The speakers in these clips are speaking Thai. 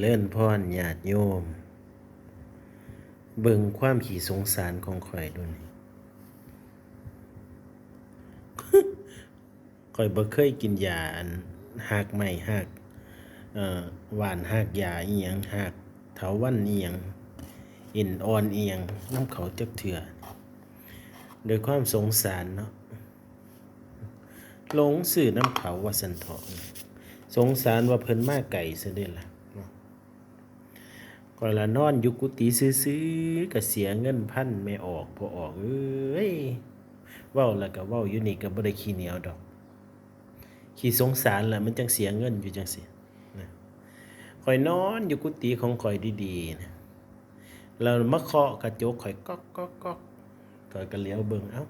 เลื่อนพรญาติโยม เบิ่งความขี่สงสารของข่อยดูนี่ข่อยบ่เคยกินยาอันหักไม่หักเอ่อหวานหักยาอีหยังหักเถาวันอีหยังอ็นอ่อนอีหยังน้ำเขาจักเถื่อโดยความสงสารเนาะหลงสื่อน้ำเขาว่าสันเถาะสงสารว่าเพิ่นมาไก่ซะด้ล่ะ อนละนอนอยู่กุฏิซื้อๆก็เสียเงินพันไม่ออกพอออกเอ้ยเว้าแล้วก็เว้าอยู่นี่ก็บ่ได้ขี้เหนียวดอก ขี้สงสารล่ะมันจังเสียเงินอยู่จังซี่นะข่อยนอนอยู่กุฏิของข่อยดีๆนะแล้วมาเคาะกระจกข่อยก๊อกก๊อกก๊อกข่อยก็เลี้ยวเบิ่งเอ้า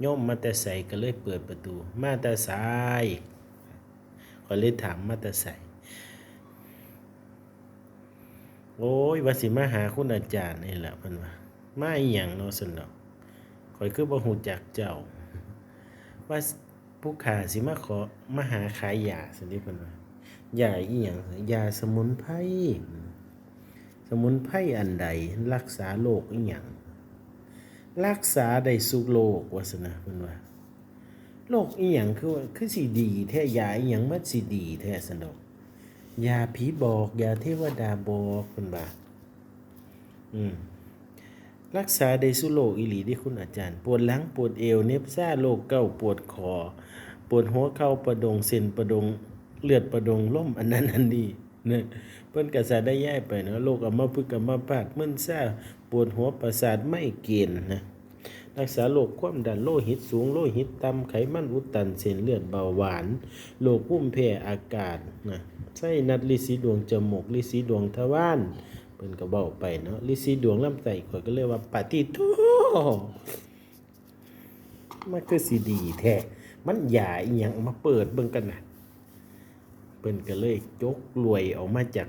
โยมมาแต่ใส่ก็เลยเปิดประตู มาแต่สายข่อยเลยถามมาแต่ใส่ โอ้ยว่าสิมาหาคุณอาจารย์นี่แหละเพิ่นว่ามาอีหยังเนาะซั่นดอกข่อยคือบ่ฮู้จักเจ้า ว่าผู้ขาสิมาขอมาหาขายยาซั่นเด้เพิ่นว่ายาอีหยังยาสมุนไพรสมุนไพรอันใดรักษาโรคอีหยังรักษาได้สุขโรคว่าซั่นะเพิ่นว่าโรคอีหยังคือคือสิดีแท้ยาอีหยังมันสิดีแท้ซั่นดอก ยาผีบอกยาเทวดาบอกคุณบ่าอืมรักษาได้สุโลกอิหลีที่คุณอาจารย์ ปวดหลังปวดเอวเน็บซ่าโรคเก้าปวดคอปวดหัวเข่าประดงเส้นประดงเลือดประดงล่มอันนั้นอันนี้เนี่ยเพิ่นกษาได้ย้ายไปเนาะโรคอัมพฤกษ์อัมพาตมึนซ่าปวดหัวประสาทไม่เกณฑ์นะ รักษาโรคความดันโลหิตสูงโลหิตต่ำไขมันอุดตันเส้นเลือดเบาหวานโรคภูมิแพ้อากาศนะไส้นัดลิสีดวงจมูกลิสีดวงทวารเพิ่นก็เว้าไปเนาะลิสีดวงลำไส้ข่อยก็เลยว่าปฏิโทมันคือสิดีแท้มันหยาอีหยังมาเปิดเบิ่งกันนะเพิ่นก็เลยจกรวยออกมาจาก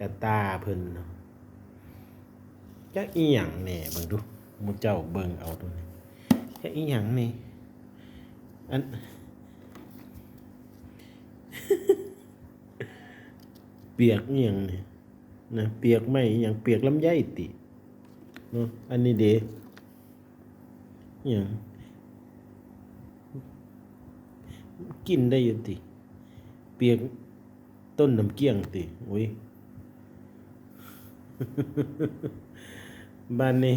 กระตาเพิ่นเนาะจักอีหยังแน่เบิ่งดู มูเจ้าเบิ่งเอาตัวนี้จักอีหยังนี่อันเปียกอีหยังนี่นะเปียกไหมอีหยังเปียกลำไยติเนาะอันนี้เดอีหยังกินได้อยู่ติ เปียกต้นน้ำเกี้ยงติโอ้ย บ้านนี้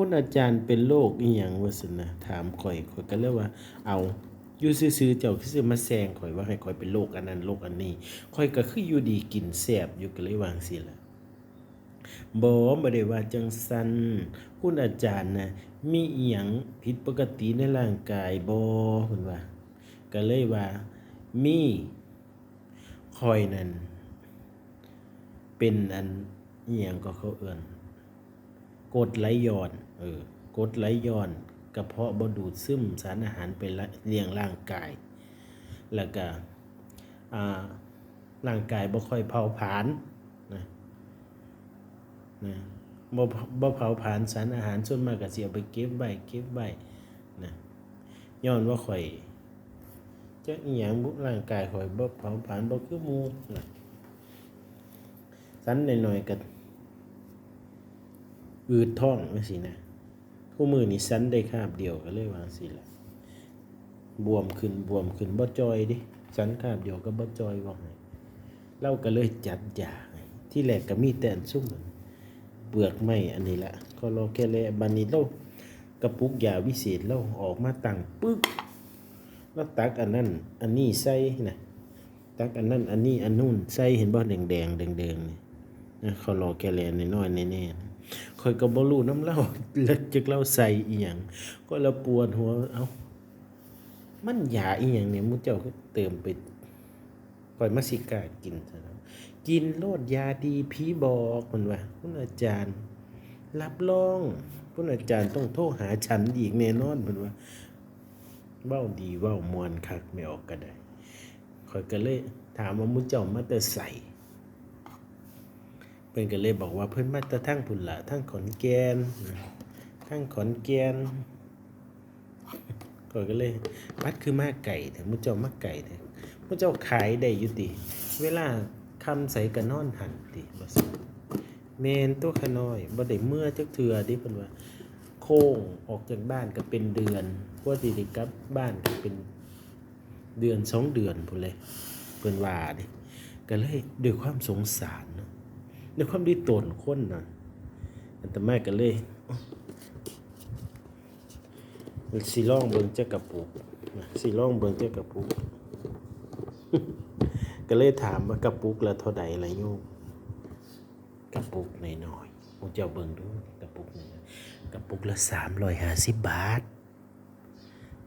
คุณอาจารย์เป็นโรคอีหยังวะสินะถามข่อยข่อยก็เลยว่า เอาอยู่ซื่อๆเจ้าคือสิมาแซงข่อยว่าให้ข่อยเป็นโรคอันนั้นโรคอันนี้ข่อยก็คืออยู่ดีกินแซ่บอยู่ก็เลยวางสิละบ่บ่ได้ว่าจังซั่นคุณอาจารย์นะมีอีหยังผิดปกติในร่างกายบ่เพิ่นว่าก็เลยว่ามีข่อยนั่นเป็นอันอียงก็เขาเอื่นกดไหลย้อน เออกรดไหลย้อนกระเพาะบ่ดูดซึมสารอาหารไปเลี้ยงร่างกาย แล้วก็อ่าร่างกายบ่ค่อยเผาผลาญนะนะบ่บ่เผาผลาญสารอาหารส่วนมากก็สิเอาไปเก็บไว้เก็บไว้นะย้อนว่าข่อยจักอีหยังบุร่างกายข่อยบ่เผาผลาญบ่คือหมู่นะสันหน่อยๆก็อืดท้องว่าสินะ ผู้มือนี่สั้นได้คาบเดียวก็เลยวางสิละบวมขึ้นบวมขึ้นบ่จอยดิสั้นคาบเดียวก็บ่จอยว่าไงเราก็เลยจัดยาให้ที่แรกก็มีแต่นซุ่มเปลือกไม้อันนี้ละก็รอแค่แลบันนี้เรากระปุกยาวิเศษเราออกมาตั้งปึ๊กแล้วตักอันนั้นอันนี้ใส่นะตักอันนั้นอันนี้อันนู่นใส่เห็นบ่แดงแดงแดงแดงๆนี่นะเขารอแกแลนน้อยแน่ๆ คอยก็บ่รู้น้ำเล่าแล้วจึกเล่าใส่อีหยังก็ละปวดหัว เอามันยาอีหยังเนี่ยมุเจ้าก็เติมไปคอยมาสิกากินซะแล้วกินโลดยาดีผีบอกมันว่าคุณอาจารย์ รับรองคุณอาจารย์ต้องโทรหาฉันอีกแน่นอนมันว่าเว้าดีเว้ามวนคักไม่ออกก็ได้ข่อยก็เลยถามว่ามุเจ้ามาแต่ใส่ พิ่นก็เลยบอกว่าเพิ่นมาแต่ทั้งพุ่นละทั้งขอนแก่นทั้งขอนแก่นก็เลยบัดคือมาไก่แต่มุเจ้ามาไก่แต่มุเจ้าขายได้อยู่ติ เวลาคำใส่กันนอนหันติว่านแม่นตัวขน้อยบ่ได้เมื่อจักเทื่อดิเพิ่นว่า โค้งออกจากบ้านก็เป็นเดือนกว่าสิได้กลับบ้านก็เป็นเดือนสองเดือนพุ่นเลยเพิ่นว่าดิก็เลยด้วยความสงสาร เนาะด้วยความที่ตนคนนะอันตมาก็เลยสิลองเบิ่งจักกระปุกสิลองเบิ่งจักกระปุก ก็เลยถามว่ากระปุกละเท่าใดล่ะโยมกระปุกน้อยๆผมจะเอาเบิ่งดูกระปุกน้อยกระปุกละ350บบาท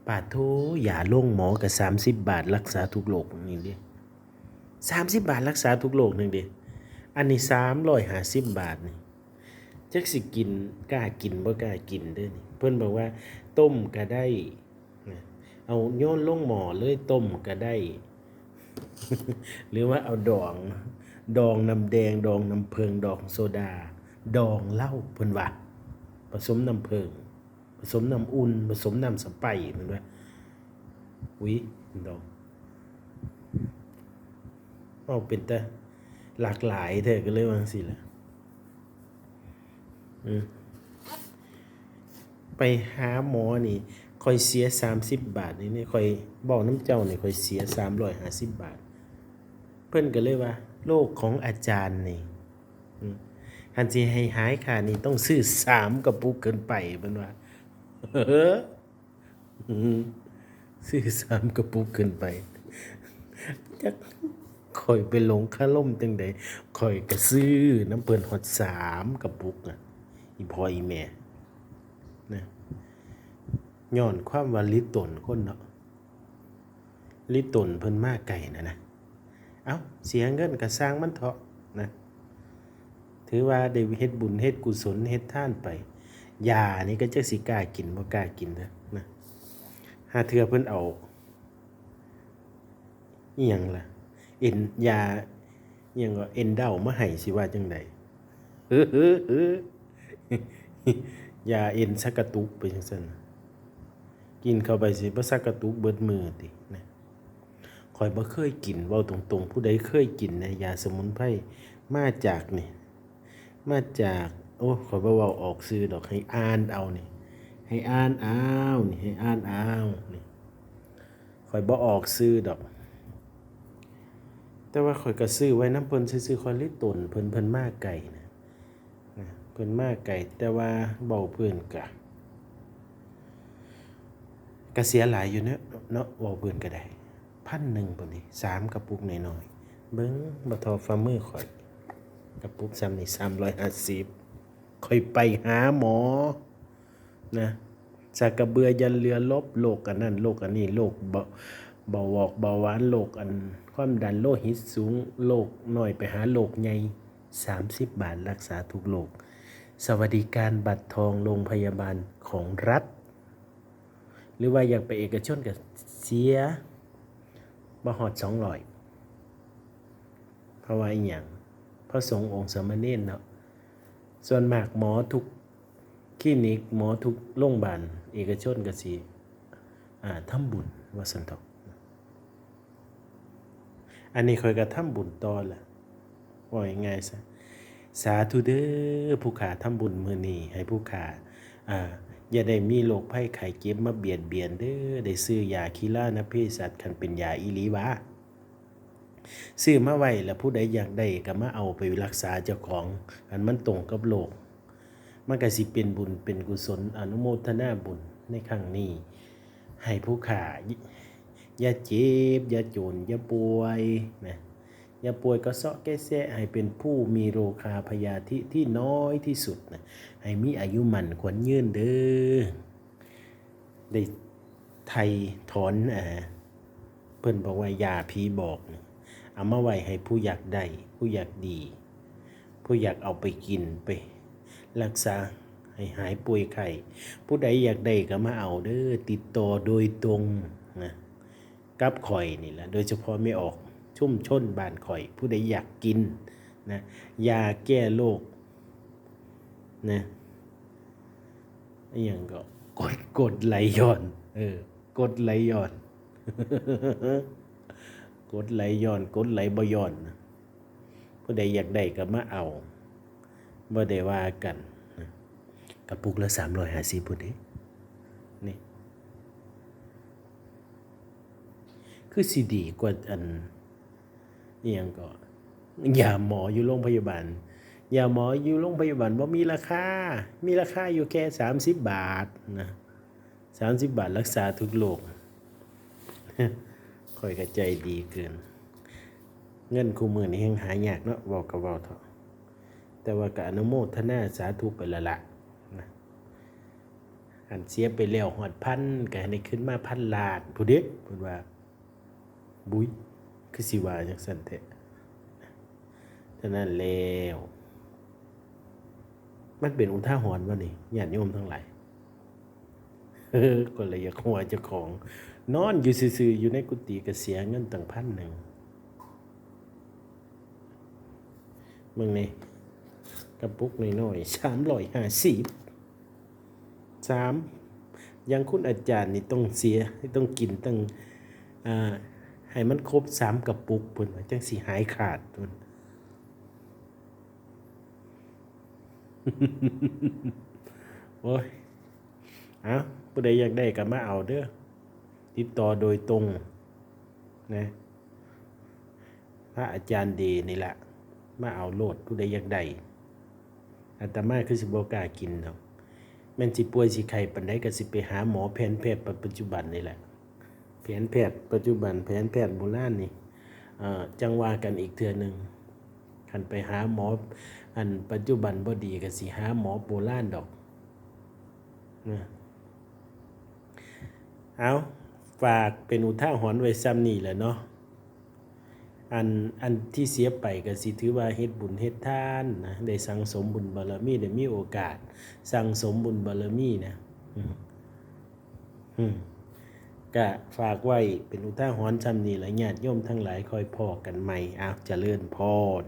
ปาโทอย่าลงหมอกับ30บบาทรักษาทุกโรคนี่ดิ30บบาทรักษาทุกโรคหนึงดิ อันนี้350บบาทนี่จักสิกินกล้ากินบ่กล้ากินเด้อนี่เพิ่นบอกว่า ต้มก็ได้เอาโยนลงหมอเลยต้มก็ได้ หรือว่าเอาดอง ดองน้ำแดงดองน้ำเพิงดองโซดา ดองเหล้าเพิ่นว่าผสมน้ำเพิงผสมน้ำอุ่นผสมน้ำสไปร์เพิ่นว่าอุ้ยดองเอาเป็นแต่ หลากหลายแท้ก็เลยว่างซี่ล่ะไปหาหมอนี่คอยเสีย30บบาทนี่นี่คอยบอกน้ำเจ้านี่คอยเสีย350บบาท เพิ่อนก็เลยว่าโรคของอาจารย์นี่อืมคันสิให้หายขานี่ต้องซื้อสามกระปุกเกินไปเพิ่นว่าเออซื้อสามกระปุกเกินไปจัก ข่อยไปลงค่าล่มจังใดข่อยก็ซื้อน้ำเพิ่นฮอดสามกระปุกอะอีพออีแม่นะย้อนความว่าลิตนคนเนาะลิตนเพิ่นมาไกลนะนะเอาเสียเงินก็สร้างมันเถาะนะถือว่าได้เฮ็ดบุญเฮ็ดกุศลเฮ็ดท่านไปยานี่ก็จักสิกล้ากินบ่กล้ากินเด้อนะหาเทื่อเพิ่นเอาอีหยังล่ะ เอ็นยาอีหยังก็เอ็นเดามาให้สิว่าจังไดเออเออเออยาเอ็นสักกระตุกไปจังซั่นกินเข้าไปสิบ่สักกระตุกเบิดมือตินะข่อยบ่เคยกินเว้าตรงๆ ผู้ใดเคยกินนะยาสมุนไพรมาจากนี่ มาจาก โอ้ข่อยบ่เว้าออกซื้อดอกให้อ่านเอานี่ ให้อ่านเอานี่ให้อ่านเอานี่ข่อยบ่ออกซื้อดอก แต่ว่าข่อยก็ซื้อไว้น้ำเพิ่นซื้อๆข่อยเลยตนเพิ่นเพิ่นมาไกลนะนะเพิ่นมาไกลแต่ว่าเบาเพิ่นกะก็เสียหลายอยู่เนาะเนาะเว้าเพิ่นก็ได้พันหนึ่งปุ่นนี่สามกระปุกหน่อยๆเบิ้งบะทอฟาร์มือข่อยกระปุกซ้ำนี่สามร้อยห้าสิบค่อยไปหาหมอนะจากกระเบือยันเรือลบโรคอันนั้นโรคอันนี้โรคเบา เบาหวอกเบาหวานโรคอันความดันโลหิตสูงโรคน้อยไปหาโรคใหญ่สามสิบบาทรักษาทุกโรคสวัสดิการบัตรทองโรงพยาบาลของรัฐ หรือว่าอยากไปเอกชนก็เสียบ่ฮอดสองร้อยเพราะว่าอีหยังพระสงฆ์องค์สามเณรเนาะส่วนมากหมอทุกคลินิกหมอทุกโรงพยาบาลเอกชนก็สิอ่าทำบุญว่าซั่นเถาะ อันนี้คอยก็ทำบุญต่อล่ะว่าง่ายๆซะสาธุเด้อผู้ขาทำบุญมือนี้ให้ผู้ขาอ่าอย่าได้มีโรคภัยไข้เจ็บมาเบียดเบียนเด้อได้ซื้อยาคีล่านะเภสัชคันเป็นยาอีหลีวะซื้อมาไว้แล้วผู้ใดอยากได้ก็มาเอาไปรักษาเจ้าของ อันมันตรงกับโลก มันก็สิเป็นบุญเป็นกุศลอนุโมทนาบุญในครั้งนี้ ให้ผู้ขา อย่าเจ็บ อย่าจน อย่าป่วยนะอย่าป่วยก็เซาะแก้แซะให้เป็นผู้มีโรคาพยาธิที่น้อยที่สุดนะให้มีอายุมันขวัญยืนเด้อได้ไทยถอนอ่าเพิ่นบอกว่ายาผีบอกเอามาไว้ให้ผู้อยากได้ ผู้อยากดี ผู้อยากเอาไปกินไป รักษาให้หายป่วยไข้ผู้ใดอยากได้ก็มาเอาเด้อติดต่อโดยตรงนะ กับข่อยนี่แหละโดยเฉพาะไม่ออกชุ่มชนบ้านข่อย ผู้ใดอยากกินนะยาแก้โรคนะอย่างก็กดกดไหลย้อนเออกดไหลย้อน กดไหลย้อน กดไหลบ่ย้อนะผู้ใดอยากได้ก็มาเอาบ่ได้ว่ากันกระปุกละสามร้อยห้าสิบพุ่นเด้นี่ คือสิดีกว่าอันอหยังก็ยาหมออยู่โรงพยาบาลยาหมออยู่โรงพยาบาลบ่ามีราคา มีราคาอยู่แค่30บาทนะ30บาทรักษาทุกโรคคอยก็ใจดีเกิน เงินคู่มือนี่แฮงหายากเนาะเว้าก็เว้าเถาะแต่ว่าก็อนุโมทนาสาธุไปละละนะอันเสียไปแล้วฮอดพันก็ให้ขึ้นมาพันลานผู้เด้เพิ่นว่า บุ้ยคือสิวาจังซั่นแท้ฉะนั้นแล้ว มันเป็นอุท่าหรณ์บ่นี่ญาติโยมทั้งหลายก็เลยอยากหัวเจ้าของ นอนอยู่ซื่อๆอยู่ในกุฏิก็เสียเงินตั้งพันหนึ่งมึงนี่กระปุกน้อยๆสามร้อยห้าสิบสามยังคุณอาจารย์นี่ต้องเสียต้องกินตั้งอ่า ให้มันครบสามกระปุกพุ่นว่าจังสิหายขาดพุ่นโอ้ยเอาผู้ใดอยากได้ก็มาเอาเด้อติดต่อโดยตรงนะพระอาจารย์ดีนี่แหละมาเอาโลดผู้ใดอยากได้อาตมาคือสิบกากินเนาะแม่นสิป่วยสิไข้ปานใดก็สิไปหาหมอแผนแพทย์ปัจจุบันนี่แหละ แผนแพทย์ปัจจุบันแผนแพทย์โบราณนี่จังว่ากันอีกเทื่อหนึ่งคันไปหาหมอ อันปัจจุบันบ่ดีก็สิหาหมอโบราณดอกนะเอาฝากเป็นอุท่าหรณ์ไว้ซ้ำนี่แหละเนาะอันอันที่เสียไปก็สิถือว่าเฮ็ดบุญเฮ็ดทานนะได้สั่งสมบุญบารมีได้มีโอกาส สั่งสมบุญบารมีนะ อืมอืม ก็ฝากไว้เป็นอุทาหรณ์จำนี่และญาติโยมทั้งหลายคอยพอกันใหม่อ้าวเจริญพร